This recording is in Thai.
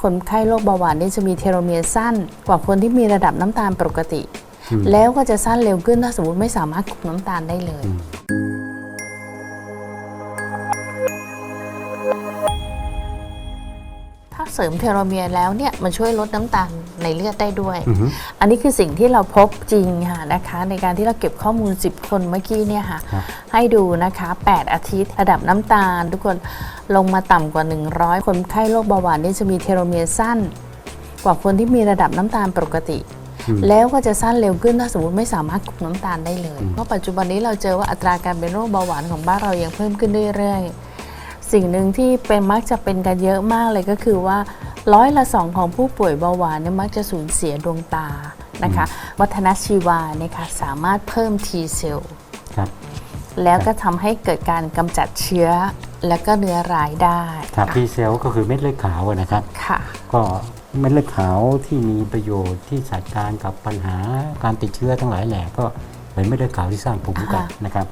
คนไข้โรคเบาหวานนี่จะมีเทโลเมียร์สั้นกว่าคนที่มีระดับน้ำตาลปกติอืมแล้วก็จะสั้นเร็วขึ้นถ้าสมมติไม่สามารถคุมน้ำตาลได้เลยอืม ถ้าเสริมเทโลเมียร์แล้วเนี่ยมันช่วยลดน้ำตาลในเลือดได้ด้วยอือฮึอันนี้คือสิ่งที่เราพบจริงค่ะนะคะ ในการที่เราเก็บข้อมูล 10 คนเมื่อกี้เนี่ยค่ะครับให้ดูนะคะ 8 อาทิตย์ระดับน้ำตาล ทุกคนลงมาต่ำกว่า 100 คนไข้โรคเบาหวานนี่จะมีเทโลเมียร์สั้น กว่าคนที่มีระดับน้ำตาลปกติอืมแล้วก็จะสั้นเร็วขึ้นถ้าสมมติไม่สามารถคุมน้ำตาลได้เลยอืมเพราะปัจจุบันนี้เราเจอว่าอัตราการเป็นโรคเบาหวานของบ้านเรายังเพิ่มขึ้นเรื่อยๆ สิ่งหนึ่งที่เป็นมักจะเป็นกันเยอะมากเลยก็คือว่าร้อยละสองของผู้ป่วยเบาหวานเนี่ยมักจะสูญเสียดวงตานะคะวัฒนชีวาเนี่ยค่ะสามารถเพิ่ม T เซลล์ครับแล้วก็ทำให้เกิดการกำจัดเชื้อและก็เนื้อร้ายได้ครับค่ะทีเซลก็คือเม็ดเลือดขาวอะนะครับค่ะก็เม็ดเลือดขาวที่มีประโยชน์ที่จัดการกับปัญหาการติดเชื้อทั้งหลายแหล่ก็เป็นเม็ดเลือดขาวที่สร้างภูมิคุ้มกันอ่านะครับ